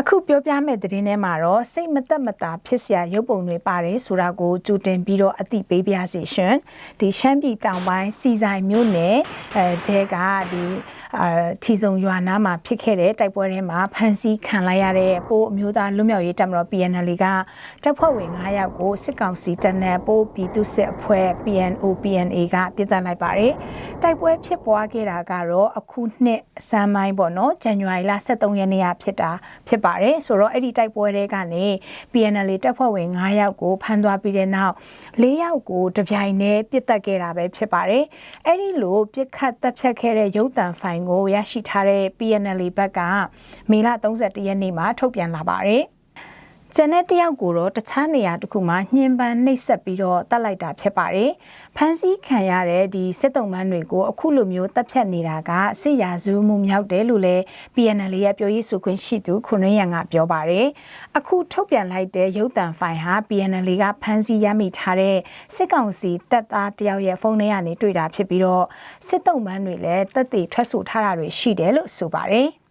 အခုပြောပြမယ့်သတင်းထဲမှာတော့စိတ်မသက်မသာဖြစ်စရာရုပ်ပုံတွေပါတယ်ဆိုတာကိုကြိုတင်ပြီးတော့အသိပေးပြစီရှင်ဒီရှမ်းပြည်တောင်ပိုင်းစီဆိုင်မြို့နယ်အဲတဲကဒီအာထီစုံရွာနားမှာဖြစ်ခဲ့တဲ့တိုက်ပွဲထဲမှာဖမ်းဆီးခံလိုက်ရတဲ့ပိုးအမျိုးသားလွတ်မြောက်ရေးတပ်မတော် PNL ကတပ်ဖွဲ့ဝင်9ယောက်ကိုစစ်ကောင်စီတပ်နဲ့ပိုးပြည်သူစစ်အဖွဲ့ PNO PNA ကပြစ်ဒဏ်လိုက်ပါတယ်တိုက်ပွဲဖြစ်ပွားခဲ့တာကတော့အခုနှစ်စမ်းပိုင်းပေါ့နော်ဇန်နဝါရီလ23ရက်နေ့ကဖြစ်တာဖြစ်ပါတယ်ဆိုတော့အဲ့ဒီတိုက်ပွဲတွေကနေ PNL တပ်ဖွဲ့ဝင်9ယောက်ကိုဖမ်းသွားပြီးတဲ့နောက်4ယောက်ကိုတပြိုင်တည်းပြစ်တက်ခဲ့တာပဲဖြစ်ပါတယ်အဲ့ဒီလိုပြစ်ခတ်တပ်ဖြတ်ခဲ့တဲ့ရုပ်တံဖိုင်ကိုရရှိထားတဲ့ PNL ဘက်ကမေလ31ရက်နေ့မှာထုတ်ပြန်လာပါတယ် ကျန်တဲ့တယောက်ကိုတော့တခြားနေရာတစ်ခုမှာညှဉ်းပန်းနှိပ်စက်ပြီးတော့တတ်လိုက်တာဖြစ်ပါတယ်။ဖမ်းဆီးခံရတဲ့ဒီစစ်တုံးမန်းတွေကိုအခုလိုမျိုးတပ်ဖြတ်နေတာကစစ်ရာဇဝမှုမြောက်တယ်လို့လည်း PNL ရဲ့ပြောရေးဆိုခွင့်ရှိသူခွန်ရရန်ကပြောပါတယ်။အခုထုတ်ပြန်လိုက်တဲ့ရုပ်တံဖိုင်ဟာ PNL ကဖမ်းဆီးရမိထားတဲ့စစ်ကောင်စီတပ်သားတယောက်ရဲ့ဖုန်းထဲကနေတွေ့တာဖြစ်ပြီးတော့စစ်တုံးမန်းတွေလည်းတက်တည်ထွက်ဆိုထားတာတွေရှိတယ်လို့ဆိုပါတယ်။